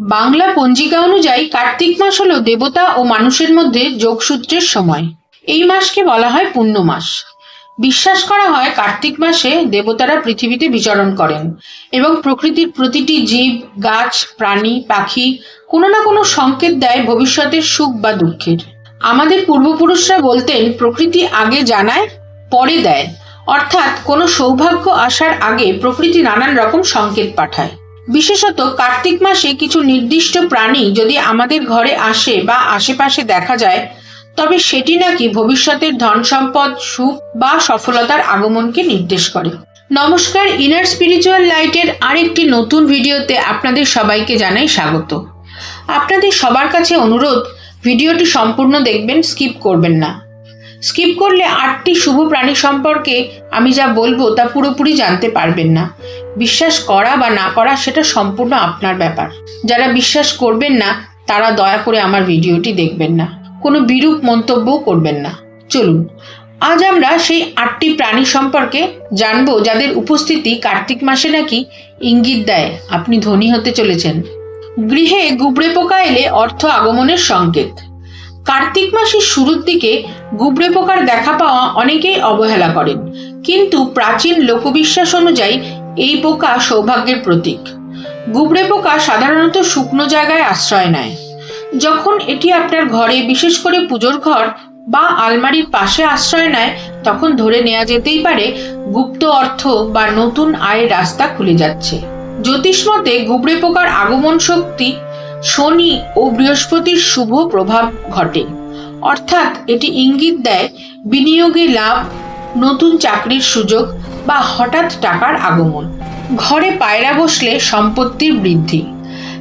বাংলা পঞ্জিকা অনুযায়ী কার্তিক মাস হলো দেবতা ও মানুষের মধ্যে যোগসূত্রের সময়। এই মাসকে বলা হয় পূর্ণ মাস। বিশ্বাস করা হয় কার্তিক মাসে দেবতারা পৃথিবীতে বিচরণ করেন এবং প্রকৃতির প্রতিটি জীব, গাছ, প্রাণী, পাখি কোনো না কোনো সংকেত দেয় ভবিষ্যতের সুখ বা দুঃখের। আমাদের পূর্বপুরুষরা বলতেন, প্রকৃতি আগে জানায়, পরে দেয়। অর্থাৎ কোনো সৌভাগ্য আসার আগে প্রকৃতি নানান রকম সংকেত পাঠায়। বিশেষত কার্তিক মাসে কিছু নির্দিষ্ট প্রাণী যদি আমাদের ঘরে আসে বা আশেপাশে দেখা যায়, তবে সেটি নাকি ভবিষ্যতের ধন সম্পদ, সুখ বা সফলতার আগমনকে নির্দেশ করে। নমস্কার ইনার স্পিরিচুয়াল লাইটের আরেকটি নতুন ভিডিওতে আপনাদের সবাইকে জানাই স্বাগত। আপনাদের সবার কাছে অনুরোধ, ভিডিওটি সম্পূর্ণ দেখবেন, স্কিপ করবেন না। স্কিপ করলে আটটি শুভ প্রাণী সম্পর্কে আমি যা বলব তা পুরোপুরি জানতে পারবেন না। বিশ্বাস করা বা না করা সেটা সম্পূর্ণ আপনার ব্যাপার। যারা বিশ্বাস করবেন না, তারা দয়া করে আমার ভিডিওটি দেখবেন না। কোনো বিরূপ মন্তব্যও করবেন না। চলুন, আজ আমরা সেই আটটি প্রাণী সম্পর্কে জানব যাদের উপস্থিতি কার্তিক মাসে নাকি ইঙ্গিত দেয়। আপনি ধনী হতে চলেছেন। গৃহে গুবড়ে পোকা এলে অর্থ আগমনের সংকেত। কার্তিক মাসের শুরুর দিকে গুবড়ে পোকার দেখা পাওয়া অনেকেই অবহেলা করেন। কিন্তু প্রাচীন লোকবিশ্বাস অনুযায়ী এই পোকা সৌভাগ্যের প্রতীক। গুবড়ে পোকা সাধারণত শুকনো জায়গায় আশ্রয় নেয়। যখন এটি আপনার ঘরে বিশেষ করে পুজোর ঘর বা আলমারির পাশে আশ্রয় নেয়, তখন ধরে নেওয়া যেতেই পারে, গুপ্ত অর্থ বা নতুন আয়ের রাস্তা খুলে যাচ্ছে। জ্যোতিষ মতে গুবড়ে পোকার আগমন শক্তি শনি ও বৃহস্পতির শুভ প্রভাব ঘটে। অর্থাৎ এটি ইঙ্গিত দেয় বিনিয়োগে লাভ, নতুন চাকরির সুযোগ বা হঠাৎ টাকার আগমন। ঘরে পায়রা বসলে সম্পত্তির বৃদ্ধি।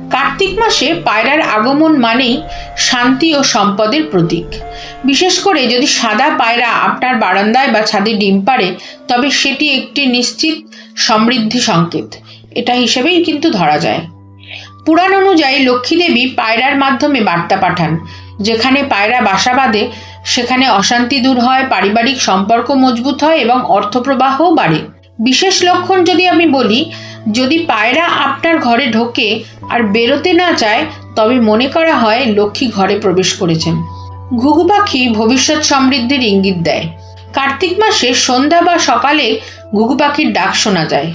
কার্তিক মাসে পায়রার আগমন মানেই শান্তি ও সম্পদের প্রতীক। বিশেষ করে যদি সাদা পায়রা আপনার বারান্দায় বা ছাদে ডিম পারে তবে সেটি একটি নিশ্চিত সমৃদ্ধি সংকেত। এটা হিসেবেই কিন্তু ধরা যায়। পুরাণ অনুযায়ী লক্ষ্মী দেবী পায়রার মাধ্যমে বার্তা পাঠান। যেখানে পায়রা বাসা বাঁধে, সেখানে অশান্তি দূর হয়, পারিবারিক সম্পর্ক মজবুত হয় এবং অর্থপ্রবাহও বাড়ে। বিশেষ লক্ষণ যদি আমি বলি, যদি পায়রা আপনার ঘরে ঢোকে আর বেরোতে না চায়, তবে মনে করা হয় লক্ষ্মী ঘরে প্রবেশ করেছেন। ঘুঘু পাখি ভবিষ্যৎ সমৃদ্ধির ইঙ্গিত দেয়। কার্তিক মাসে সন্ধ্যা বা সকালে ঘুঘু পাখির ডাক শোনা যায়।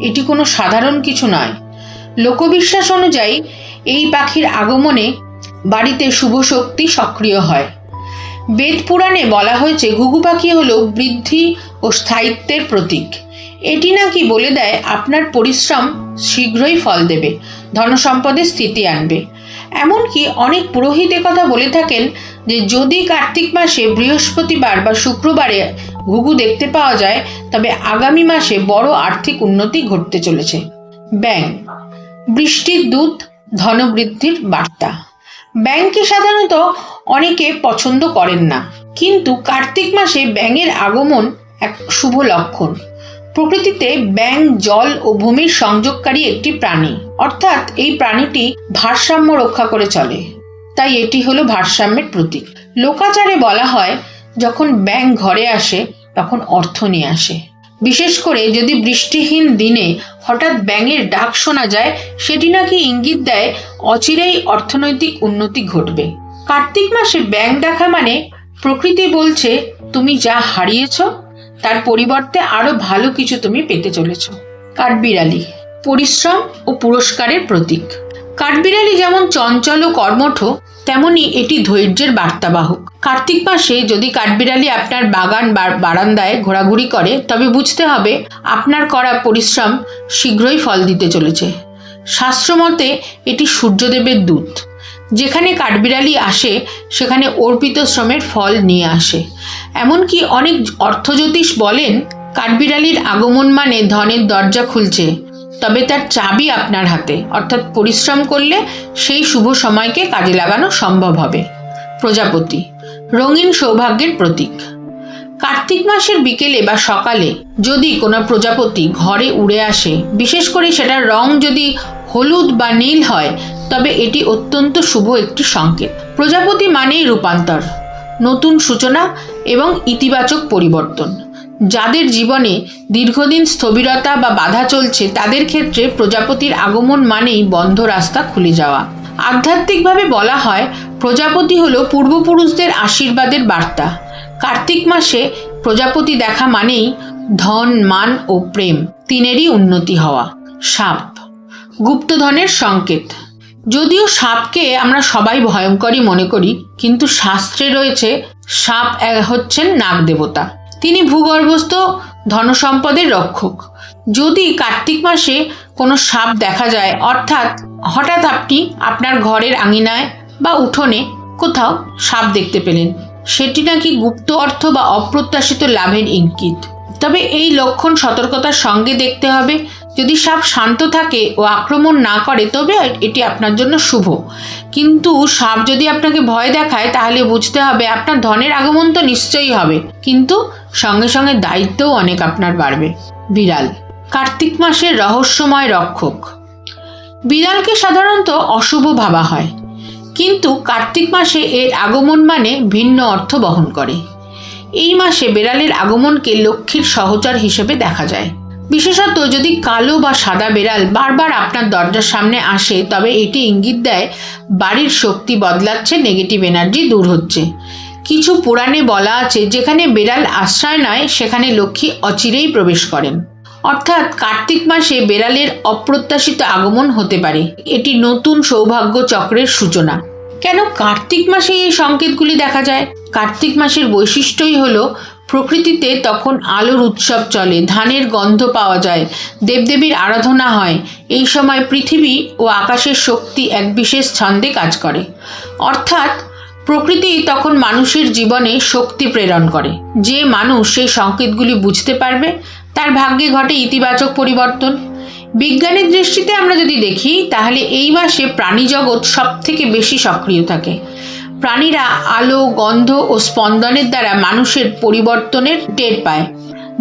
এটি কোনো সাধারণ কিছু নয়। লোকবিশ্বাস অনুযায়ী এই পাখির আগমনে বাড়িতে শুভ শক্তি সক্রিয় হয়। বেদ পুরাণে বলা হয়েছে, ঘুঘু পাখি হলো বৃদ্ধি ও স্থায়িত্বের প্রতীক। এটি নাকি বলে দেয়, আপনার পরিশ্রম শীঘ্রই ফল দেবে, ধনসম্পদের স্থিতি আনবে। এমনকি অনেক পুরোহিত কথা বলে থাকেন যে, যদি কার্তিক মাসে বৃহস্পতিবার বা শুক্রবারে ঘুঘু দেখতে পাওয়া যায়, তবে আগামী মাসে বড় আর্থিক উন্নতি ঘটতে চলেছে। ব্যাং বৃষ্টির দূত, ধনবৃদ্ধির বার্তা। ব্যাংকে সাধারণত অনেকে পছন্দ করেন না। কিন্তু কার্তিক মাসে ব্যাঙের আগমন এক শুভ লক্ষণ। প্রকৃতিতে ব্যাং জল ও ভূমির সংযোগকারী একটি প্রাণী। অর্থাৎ এই প্রাণীটি ভারসাম্য রক্ষা করে চলে। তাই এটি হলো ভারসাম্যের প্রতীক। লোকাচারে বলা হয়, যখন ব্যাং ঘরে আসে, তখন অর্থ নিয়ে আসে। বিশেষ করে যদি বৃষ্টিহীন দিনে হঠাৎ ব্যাঙের ডাক শোনা যায়, সেটি নাকি ইঙ্গিত দেয় অচিরেই অর্থনৈতিক উন্নতি ঘটবে। কার্তিক মাসে ব্যাং দেখা মানে প্রকৃতি বলছে, তুমি যা হারিয়েছ, তার পরিবর্তে আরও ভালো কিছু তুমি পেতে চলেছ। কাঠবিড়ালি, পরিশ্রম ও পুরস্কারের প্রতীক। কাঠবিড়ালি যেমন চঞ্চল ও কর্মঠ তেমনি এটি ধৈর্যের বার্তাবাহক। কার্তিক মাসে যদি কাঠবিড়ালি আপনার বাগান বারান্দায় ঘোরাঘুরি করে, তবে বুঝতে হবে আপনার করা পরিশ্রম শীঘ্রই ফল দিতে চলেছে। শাস্ত্রমতে এটি সূর্যদেবের দূত। যেখানে কাঠবিড়ালি আসে, সেখানে অর্পিত শ্রমের ফল নিয়ে আসে। এমনকি অনেক অর্থজ্যোতিষ বলেন, কাঠবিড়ালির আগমন মানে ধনের দরজা খুলছে। তবে তার চাবি আপনার হাতে। অর্থাৎ পরিশ্রম করলে সেই শুভ সময়কে কাজে লাগানো সম্ভব হবে। প্রজাপতি, রঙিন সৌভাগ্যের প্রতীক। কার্তিক মাসের বিকেলে বা সকালে যদি কোনো প্রজাপতি ঘরে উড়ে আসে, বিশেষ করে সেটার রং যদি হলুদ বা নীল হয়, তবে এটি অত্যন্ত শুভ একটি সংকেত। প্রজাপতি মানেই রূপান্তর, নতুন সূচনা এবং ইতিবাচক পরিবর্তন। যাদের জীবনে দীর্ঘদিন স্থবিরতা বা বাধা চলছে, তাদের ক্ষেত্রে প্রজাপতির আগমন মানেই বন্ধ রাস্তা খুলে যাওয়া। আধ্যাত্মিকভাবে বলা হয়, প্রজাপতি হলো পূর্বপুরুষদের আশীর্বাদের বার্তা। কার্তিক মাসে প্রজাপতি দেখা মানেই ধন, মান ও প্রেম, তিনেরই উন্নতি হওয়া। সাপ, গুপ্তধনের সংকেত। যদিও সাপকে আমরা সবাই ভয়ঙ্করই মনে করি, কিন্তু শাস্ত্রে রয়েছে, সাপ হচ্ছেন নাগ দেবতা তিনি ভূগর্ভস্থ ধনসম্পদের রক্ষক। যদি কার্তিক মাসে কোনো সাপ দেখা যায়, অর্থাৎ হঠাৎ আপনি আপনার ঘরের আঙিনায় বা উঠোনে কোথাও সাপ দেখতে পেলেন, সেটি নাকি গুপ্ত অর্থ বা অপ্রত্যাশিত লাভের ইঙ্গিত। তবে এই লক্ষণ সতর্কতার সঙ্গে দেখতে হবে। যদি সাপ শান্ত থাকে ও আক্রমণ না করে, তবে এটি আপনার জন্য শুভ। কিন্তু সাপ যদি আপনাকে ভয় দেখায়, তাহলে বুঝতে হবে আপনার ধনের আগমন তো নিশ্চয়ই হবে। কিন্তু সঙ্গে সঙ্গে দায়িত্বও অনেক আপনার বাড়বে। বিড়াল। কার্তিক মাসের রহস্যময় রক্ষক। বিড়ালকে সাধারণত অশুভ ভাবা হয়। কিন্তু কার্তিক মাসে এর আগমন মানে ভিন্ন অর্থ বহন করে। এই মাসে বেড়ালের আগমনকে লক্ষ্মীর সহচর হিসেবে দেখা যায়। বিশেষত যদি কালো বা সাদা বেড়াল বারবার আপনার দরজার সামনে আসে, তবে এটি ইঙ্গিত দেয়, বাড়ির শক্তি বদলাচ্ছে নেগেটিভ এনার্জি দূর হচ্ছে। কিছু পুরাণে বলা আছে, যেখানে বেড়াল আশ্রয় নয়, সেখানে লক্ষ্মী অচিরেই প্রবেশ করেন। অর্থাৎ কার্তিক মাসে বেড়ালের অপ্রত্যাশিত আগমন হতে পারে। এটি নতুন সৌভাগ্য চক্রের সূচনা। কেন কার্তিক মাসে এই সংকেতগুলি দেখা যায়? কার্তিক মাসের বৈশিষ্ট্যই হলো, প্রকৃতিতে তখন আলোর উৎসব চলে, ধানের গন্ধ পাওয়া যায়, দেবদেবীর আরাধনা হয়। এই সময় পৃথিবী ও আকাশের শক্তি এক বিশেষ ছন্দে কাজ করে। অর্থাৎ প্রকৃতি তখন মানুষের জীবনে শক্তি প্রেরণ করে। যে মানুষ সেই সংকেতগুলি বুঝতে পারবে, তার ভাগ্যে ঘটে ইতিবাচক পরিবর্তন। বিজ্ঞানের দৃষ্টিতে আমরা যদি দেখি, তাহলে এই মাসে প্রাণী জগৎ সব থেকে বেশি সক্রিয় থাকে। প্রাণীরা আলো, গন্ধ ও স্পন্দনের দ্বারা মানুষের পরিবর্তনের টের পায়,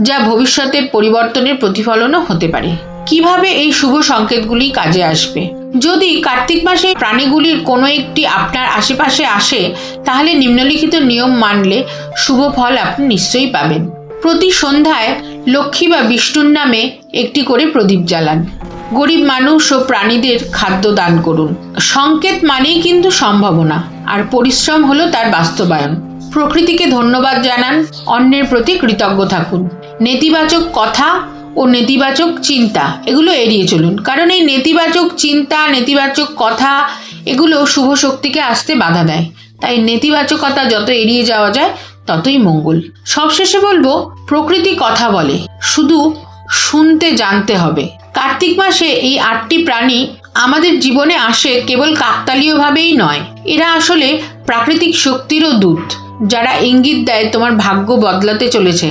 যা ভবিষ্যতের পরিবর্তনের প্রতিফলনও হতে পারে। কীভাবে এই শুভ সংকেতগুলি কাজে আসবে? যদি কার্তিক মাসে প্রাণীগুলির কোনো একটি আপনার আশেপাশে আসে, তাহলে নিম্নলিখিত নিয়ম মানলে শুভ ফল আপনি নিশ্চয়ই পাবেন। প্রতি সন্ধ্যায় লক্ষ্মী বা বিষ্ণুর নামে একটি করে প্রদীপ জ্বালান। গরিব মানুষ ও প্রাণীদের খাদ্য দান করুন। সংকেত মানেই কিন্তু সম্ভাবনা, আর পরিশ্রম হলো তার বাস্তবায়ন। প্রকৃতিকে ধন্যবাদ জানান, অন্যের প্রতি কৃতজ্ঞ থাকুন। নেতিবাচক কথা ও নেতিবাচক চিন্তা, এগুলো এড়িয়ে চলুন। কারণ এই নেতিবাচক চিন্তা, নেতিবাচক কথা, এগুলো শুভ শক্তিকে আসতে বাধা দেয়। তাই নেতিবাচকতা যত এড়িয়ে যাওয়া যায়, ততই মঙ্গল। সবশেষে বলব, প্রকৃতি কথা বলে, শুধু শুনতে জানতে হবে। কার্তিক মাসে এই আটটি প্রাণী আমাদের জীবনে আসে কেবল কাকতালীয়ভাবেই নয়। এরা আসলে প্রাকৃতিক শক্তিরও দূত, যারা ইঙ্গিত দেয় তোমার ভাগ্য বদলাতে চলেছে।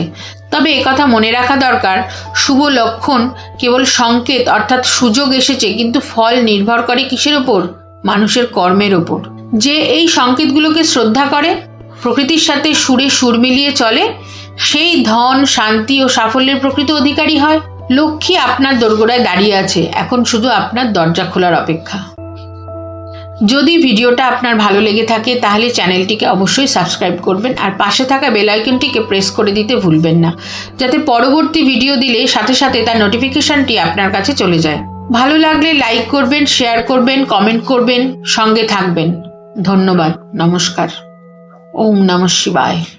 তবে একথা মনে রাখা দরকার, শুভ লক্ষণ কেবল সংকেত অর্থাৎ সুযোগ এসেছে, কিন্তু ফল নির্ভর করে কিসের ওপর মানুষের কর্মের ওপর যে এই সংকেতগুলোকে শ্রদ্ধা করে, প্রকৃতির সাথে সুরে সুর মিলিয়ে চলে, সেই ধন, শান্তি ও সাফল্যের প্রকৃত অধিকারী হয়। লক্ষ্মী আপনার দোরগোড়ায় দাঁড়িয়ে আছে, এখন শুধু আপনার দরজা খোলার অপেক্ষা। যদি ভিডিওটা আপনার ভালো লেগে থাকে, তাহলে চ্যানেলটিকে অবশ্যই সাবস্ক্রাইব করবেন আর পাশে থাকা বেল আইকনটিকে প্রেস করে দিতে ভুলবেন না, যাতে পরবর্তী ভিডিও দিলে সাথে সাথে তার নোটিফিকেশানটি আপনার কাছে চলে যায়। ভালো লাগলে লাইক করবেন, শেয়ার করবেন, কমেন্ট করবেন, সঙ্গে থাকবেন। ধন্যবাদ, নমস্কার। ওম নম শিবায়।